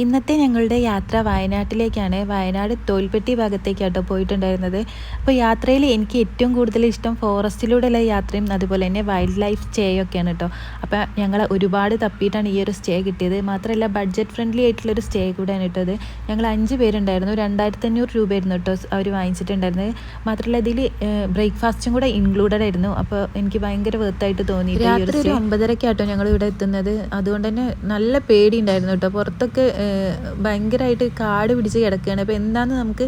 ഇന്നത്തെ ഞങ്ങളുടെ യാത്ര വയനാട്ടിലേക്കാണ്. വയനാട് തോൽപ്പെട്ടി ഭാഗത്തേക്കാട്ടോ പോയിട്ടുണ്ടായിരുന്നത്. അപ്പോൾ യാത്രയിൽ എനിക്ക് ഏറ്റവും കൂടുതൽ ഇഷ്ടം ഫോറസ്റ്റിലൂടെയുള്ള യാത്രയും അതുപോലെ തന്നെ വൈൽഡ് ലൈഫ് സ്റ്റേയൊക്കെയാണ് കേട്ടോ. അപ്പോൾ ഞങ്ങൾ ഒരുപാട് തപ്പിയിട്ടാണ് ഈ ഒരു സ്റ്റേ കിട്ടിയത്. മാത്രമല്ല ബഡ്ജറ്റ് ഫ്രണ്ട്ലി ആയിട്ടുള്ളൊരു സ്റ്റേ കൂടെയാണ് ഇട്ടത് ഞങ്ങൾ അഞ്ച് പേരുണ്ടായിരുന്നു. രണ്ടായിരത്തി അഞ്ഞൂറ് രൂപയായിരുന്നു കേട്ടോ അവർ വാങ്ങിച്ചിട്ടുണ്ടായിരുന്നത്. മാത്രമല്ല ഇതിൽ ബ്രേക്ക്ഫാസ്റ്റും കൂടെ ഇൻക്ലൂഡഡ് ആയിരുന്നു. അപ്പോൾ എനിക്ക് ഭയങ്കര വെർത്തായിട്ട് തോന്നി രാത്രി ഒരു ഒമ്പതരക്കാട്ടോ ഞങ്ങൾ ഇവിടെ എത്തുന്നത്. അതുകൊണ്ട് തന്നെ നല്ല പേടി ഉണ്ടായിരുന്നു കേട്ടോ. പുറത്തൊക്കെ ഭയങ്കരമായിട്ട് കാട് പിടിച്ച് കിടക്കുകയാണ്. അപ്പോൾ എന്താണെന്ന് നമുക്ക്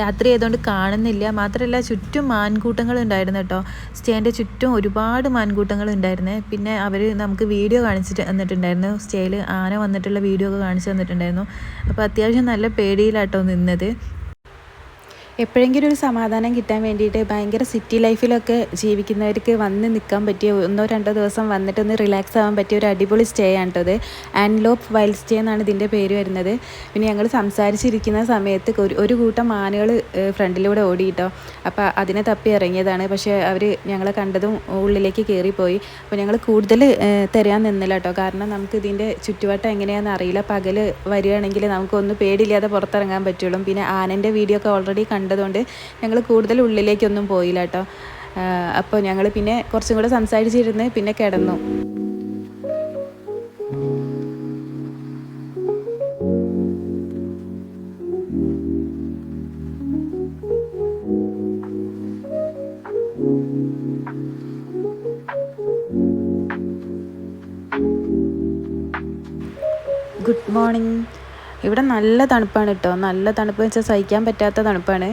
രാത്രി ആയതുകൊണ്ട് കാണുന്നില്ല. മാത്രമല്ല ചുറ്റും മാൻകൂട്ടങ്ങൾ ഉണ്ടായിരുന്നു കേട്ടോ. സ്റ്റേന്റെ ചുറ്റും ഒരുപാട് മാൻകൂട്ടങ്ങൾ ഉണ്ടായിരുന്നു. പിന്നെ അവർ നമുക്ക് വീഡിയോ കാണിച്ചിട്ട് തന്നിട്ടുണ്ടായിരുന്നു. സ്റ്റേയിൽ ആന വന്നിട്ടുള്ള വീഡിയോ ഒക്കെ കാണിച്ചു തന്നിട്ടുണ്ടായിരുന്നു. അപ്പോൾ അത്യാവശ്യം നല്ല പേടിയിലാട്ടോ നിന്നത്. എപ്പോഴെങ്കിലും ഒരു സമാധാനം കിട്ടാൻ വേണ്ടിയിട്ട് ഭയങ്കര സിറ്റി ലൈഫിലൊക്കെ ജീവിക്കുന്നവർക്ക് വന്ന് നിൽക്കാൻ പറ്റിയ ഒന്നോ രണ്ടോ ദിവസം വന്നിട്ട് ഒന്ന് റിലാക്സ് ആവാൻ പറ്റിയ ഒരു അടിപൊളി സ്റ്റേ ആണ് കേട്ടത് ആൻലോപ്പ് വൈൽഡ് സ്റ്റേ എന്നാണ് ഇതിന്റെ പേര് വരുന്നത്. പിന്നെ ഞങ്ങൾ സംസാരിച്ചിരിക്കുന്ന സമയത്ത് ഒരു ഒരു കൂട്ടം ആനകൾ ഫ്രണ്ടിലൂടെ ഓടിയിട്ടോ. അപ്പോൾ അതിനെ തപ്പി ഇറങ്ങിയതാണ്. പക്ഷേ അവർ ഞങ്ങളെ കണ്ടതും ഉള്ളിലേക്ക് കയറിപ്പോയി അപ്പോൾ ഞങ്ങൾ കൂടുതൽ തരാൻ നിന്നില്ല കേട്ടോ കാരണം നമുക്ക് ഇതിന്റെ ചുറ്റുവട്ടം എങ്ങനെയാണെന്ന് അറിയില്ല. പകൽ വരികയാണെങ്കിൽ നമുക്കൊന്ന് പേടിയില്ലാതെ പുറത്തിറങ്ങാൻ പറ്റുള്ളൂ. പിന്നെ ആനന്റെ വീഡിയോ ഒക്കെ ഓൾറെഡി കണ്ടതുകൊണ്ട് ഞങ്ങൾ കൂടുതൽ ഉള്ളിലേക്കൊന്നും പോയില്ല കേട്ടോ. അപ്പോൾ ഞങ്ങൾ പിന്നെ കുറച്ചും കൂടെ സംസാരിച്ചിരുന്ന് പിന്നെ കിടന്നു. Good morning. ഇവിടെ നല്ല തണുപ്പാണ് കേട്ടോ. നല്ല തണുപ്പ് വെച്ചാൽ സഹിക്കാൻ പറ്റാത്ത തണുപ്പാണ്.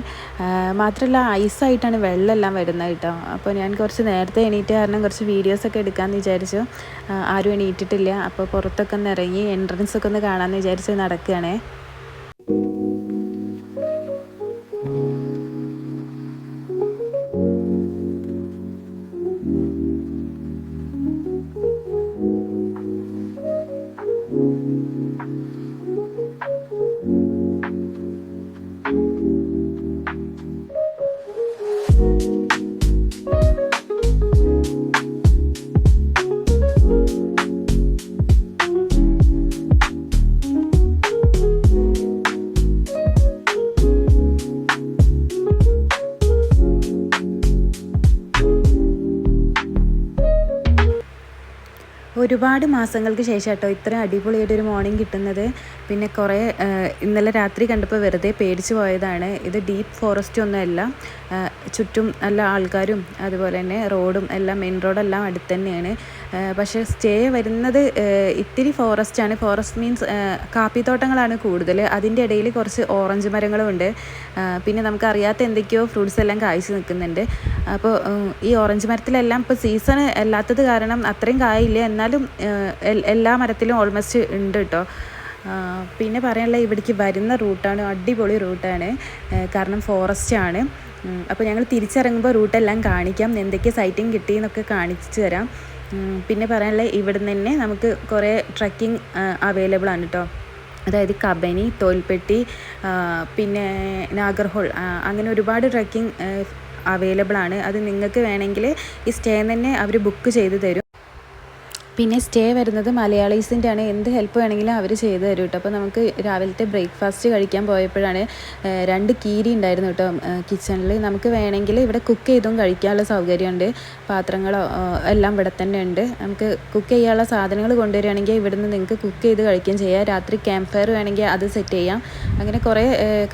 മാത്രമല്ല ഐസായിട്ടാണ് വെള്ളമെല്ലാം വരുന്നത് കേട്ടോ. അപ്പോൾ ഞാൻ കുറച്ച് നേരത്തെ എണീറ്റ് കാരണം കുറച്ച് വീഡിയോസൊക്കെ എടുക്കാമെന്ന് വിചാരിച്ചു. ആരും എണീറ്റിട്ടില്ല. അപ്പോൾ പുറത്തൊക്കെ ഒന്ന് ഇറങ്ങി എൻട്രൻസ് ഒക്കെ ഒന്ന് കാണാമെന്ന് വിചാരിച്ച് നടക്കുകയാണേ. ഒരുപാട് മാസങ്ങൾക്ക് ശേഷം കേട്ടോ ഇത്രയും അടിപൊളിയായിട്ട് ഒരു മോർണിംഗ് കിട്ടുന്നത്. പിന്നെ കുറേ ഇന്നലെ രാത്രി കണ്ടപ്പോൾ വെറുതെ പേടിച്ച് പോയതാണ്. ഇത് ഡീപ്പ് ഫോറസ്റ്റ് ഒന്നുമല്ല ചുറ്റും നല്ല ആൾക്കാരും അതുപോലെ തന്നെ റോഡും എല്ലാം മെയിൻ റോഡെല്ലാം അടുത്ത് തന്നെയാണ്. പക്ഷെ സ്റ്റേ വരുന്നത് ഇത്തിരി ഫോറസ്റ്റാണ് ഫോറസ്റ്റ് മീൻസ് കാപ്പിത്തോട്ടങ്ങളാണ് കൂടുതൽ. അതിന്റെ ഇടയിൽ കുറച്ച് ഓറഞ്ച് മരങ്ങളും ഉണ്ട്. പിന്നെ നമുക്ക് അറിയാത്ത എന്തൊക്കെയോ ഫ്രൂട്ട്സ് എല്ലാം കായ്ച്ചു നിൽക്കുന്നുണ്ട്. അപ്പോൾ ഈ ഓറഞ്ച് മരത്തിലെല്ലാം ഇപ്പോൾ സീസൺ അല്ലാത്തത് കാരണം അത്രയും കായില്ല. എന്നാലും എല്ലാ മരത്തിലും ഓൾമോസ്റ്റ് ഉണ്ട് കേട്ടോ പിന്നെ പറയാനുള്ള ഇവിടേക്ക് വരുന്ന റൂട്ടാണ് അടിപൊളി റൂട്ടാണ് കാരണം ഫോറസ്റ്റ് ആണ്. അപ്പോൾ ഞങ്ങൾ തിരിച്ചിറങ്ങുമ്പോൾ റൂട്ടെല്ലാം കാണിക്കാം. എന്തൊക്കെ സൈറ്റിംഗ് കിട്ടി എന്നൊക്കെ കാണിച്ചു തരാം. പിന്നെ പറയാനുള്ള ഇവിടുന്ന് തന്നെ നമുക്ക് കുറേ ട്രക്കിംഗ് അവൈലബിൾ ആണ് കേട്ടോ അതായത് കബനി തോൽപ്പെട്ടി പിന്നെ നാഗർഹോൾ അങ്ങനെ ഒരുപാട് ട്രക്കിംഗ് അവൈലബിൾ ആണ്. അത് നിങ്ങൾക്ക് വേണമെങ്കിൽ ഈ സ്റ്റേ തന്നെ അവർ ബുക്ക് ചെയ്ത് തരും. പിന്നെ സ്റ്റേ വരുന്നത് മലയാളീസിന്റെ ആണ് എന്ത് ഹെൽപ്പ് വേണമെങ്കിലും അവർ ചെയ്തു തരും കേട്ടോ അപ്പോൾ നമുക്ക് രാവിലത്തെ ബ്രേക്ക്ഫാസ്റ്റ് കഴിക്കാൻ പോയപ്പോഴാണ് രണ്ട് കീരി ഉണ്ടായിരുന്നു കേട്ടോ കിച്ചണിൽ നമുക്ക് വേണമെങ്കിൽ ഇവിടെ കുക്ക് ചെയ്തും കഴിക്കാനുള്ള സൗകര്യമുണ്ട്. പാത്രങ്ങളോ എല്ലാം ഇവിടെ തന്നെ ഉണ്ട്. നമുക്ക് കുക്ക് ചെയ്യാനുള്ള സാധനങ്ങൾ കൊണ്ടുവരികയാണെങ്കിൽ ഇവിടുന്ന് നിങ്ങൾക്ക് കുക്ക് ചെയ്ത് കഴിക്കുകയും ചെയ്യാം. രാത്രി ക്യാമ്പ് ഫയർ വേണമെങ്കിൽ അത് സെറ്റ് ചെയ്യാം. അങ്ങനെ കുറേ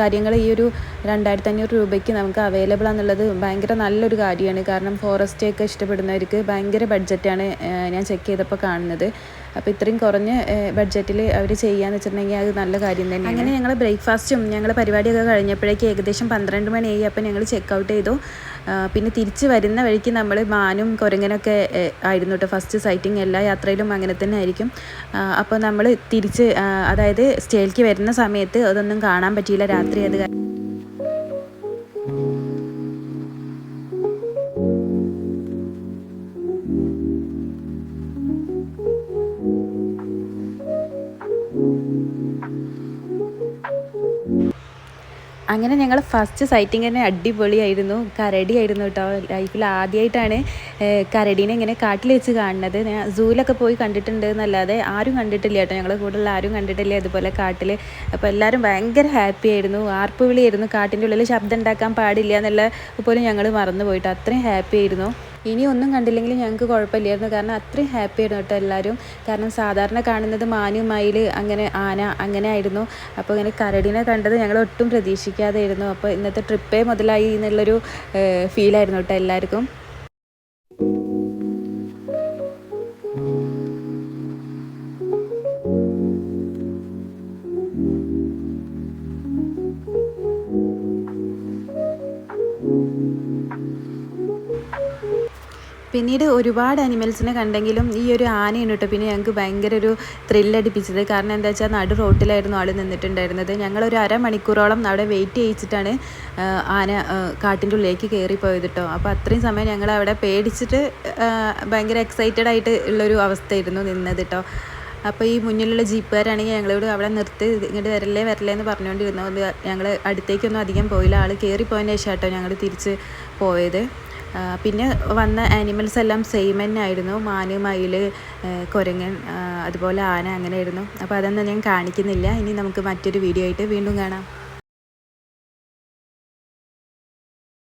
കാര്യങ്ങൾ ഈ ഒരു രണ്ടായിരത്തി അഞ്ഞൂറ് രൂപയ്ക്ക് നമുക്ക് അവൈലബിൾ ആണെന്നുള്ളത് ഭയങ്കര നല്ലൊരു കാര്യമാണ്. കാരണം ഫോറസ്റ്റ് ഒക്കെ ഇഷ്ടപ്പെടുന്നവർക്ക് ഭയങ്കര ബഡ്ജറ്റാണ് ഞാൻ ചെക്ക് ചെയ്തപ്പോൾ കാണുന്നത്. അപ്പോൾ ഇത്രയും കുറഞ്ഞ ബഡ്ജറ്റിൽ അവർ ചെയ്യാന്ന് വെച്ചിട്ടുണ്ടെങ്കിൽ അത് നല്ല കാര്യം തന്നെ അങ്ങനെ ഞങ്ങൾ ബ്രേക്ക്ഫാസ്റ്റും ഞങ്ങൾ പരിപാടിയൊക്കെ കഴിഞ്ഞപ്പോഴേക്ക് ഏകദേശം പന്ത്രണ്ട് മണിയായി. അപ്പോൾ ഞങ്ങൾ ചെക്ക് ഔട്ട് ചെയ്തു പിന്നെ തിരിച്ച് വരുന്ന വഴിക്ക് നമ്മൾ മാനും കുരങ്ങനൊക്കെ ആയിരുന്നു കേട്ടോ ഫസ്റ്റ് സൈറ്റിംഗ് എല്ലാ യാത്രയിലും അങ്ങനെ തന്നെ ആയിരിക്കും. അപ്പോൾ നമ്മൾ തിരിച്ച് അതായത് സ്റ്റേയിലേക്ക് വരുന്ന സമയത്ത് അതൊന്നും കാണാൻ പറ്റിയില്ല രാത്രി അത് അങ്ങനെ ഞങ്ങൾ ഫസ്റ്റ് സൈറ്റിംഗ് തന്നെ അടിപൊളിയായിരുന്നു. കരടിയായിരുന്നു കേട്ടോ ലൈഫിൽ ആദ്യമായിട്ടാണ് കരടീനെ ഇങ്ങനെ കാട്ടിൽ വെച്ച് കാണുന്നത്. ഞാൻ സൂവിലൊക്കെ പോയി കണ്ടിട്ടുണ്ട് എന്നല്ലാതെ ആരും കണ്ടിട്ടില്ല കേട്ടോ ഞങ്ങളെ കൂടെയുള്ള ആരും കണ്ടിട്ടില്ല. അതുപോലെ കാട്ടിൽ അപ്പോൾ എല്ലാവരും ഭയങ്കര ഹാപ്പി ആയിരുന്നു. ആർപ്പ് വിളിയായിരുന്നു കാട്ടിന്റെ ഉള്ളിൽ ശബ്ദം ഉണ്ടാക്കാൻ പാടില്ല എന്നുള്ള പോലും ഞങ്ങൾ മറന്നു പോയിട്ട് അത്രയും ഹാപ്പി ആയിരുന്നു. ഇനി ഒന്നും കണ്ടില്ലെങ്കിലും ഞങ്ങൾക്ക് കുഴപ്പമില്ലായിരുന്നു. കാരണം അത്രയും ഹാപ്പി ആയിരുന്നു കേട്ടോ എല്ലാവരും. കാരണം സാധാരണ കാണുന്നത് മാന് മയിൽ അങ്ങനെ ആന അങ്ങനെ ആയിരുന്നു. അപ്പോൾ ഇങ്ങനെ കരടിനെ കണ്ടത് ഞങ്ങൾ ഒട്ടും പ്രതീക്ഷിക്കാതെ ആയിരുന്നു അപ്പോൾ ഇന്നത്തെ ട്രിപ്പേ മുതലായി എന്നുള്ളൊരു ഫീലായിരുന്നു കേട്ടോ എല്ലാവർക്കും. പിന്നീട് ഒരുപാട് അനിമൽസിനെ കണ്ടെങ്കിലും ഈ ഒരു ആനയാണ് കേട്ടോ പിന്നെ ഞങ്ങൾക്ക് ഭയങ്കര ഒരു ത്രില്ലടിപ്പിച്ചത് കാരണം എന്താ വെച്ചാൽ നടു റോട്ടിലായിരുന്നു ആൾ നിന്നിട്ടുണ്ടായിരുന്നത്. ഞങ്ങളൊരു അരമണിക്കൂറോളം അവിടെ വെയിറ്റ് ചെയ്യിച്ചിട്ടാണ് ആന കാട്ടിന്റെ ഉള്ളിലേക്ക് കയറിപ്പോയത് കേട്ടോ. അപ്പോൾ അത്രയും സമയം ഞങ്ങൾ അവിടെ പേടിച്ചിട്ട് ഭയങ്കര എക്സൈറ്റഡ് ആയിട്ട് ഉള്ളൊരു അവസ്ഥയായിരുന്നു നിന്നത് കേട്ടോ. അപ്പോൾ ഈ മുന്നിലുള്ള ജീപ്പുകാരാണെങ്കിൽ ഞങ്ങളോട് അവിടെ നിർത്തി ഇങ്ങോട്ട് വരല്ലേ വരല്ലേ എന്ന് പറഞ്ഞുകൊണ്ടിരുന്നു ഞങ്ങൾ അടുത്തേക്കൊന്നും അധികം പോയില്ല. ആൾ കയറിപ്പോയതിന് ശേഷം കേട്ടോ ഞങ്ങൾ തിരിച്ച് പോയത്. പിന്നെ വന്ന ആനിമൽസ് എല്ലാം സെയിം തന്നെ ആയിരുന്നു. മാന് മയിൽ കുരങ്ങൻ അതുപോലെ ആന അങ്ങനെ ആയിരുന്നു അപ്പോൾ അതൊന്നും ഞാൻ കാണിക്കുന്നില്ല. ഇനി നമുക്ക് മറ്റൊരു വീഡിയോ ആയിട്ട് വീണ്ടും കാണാം.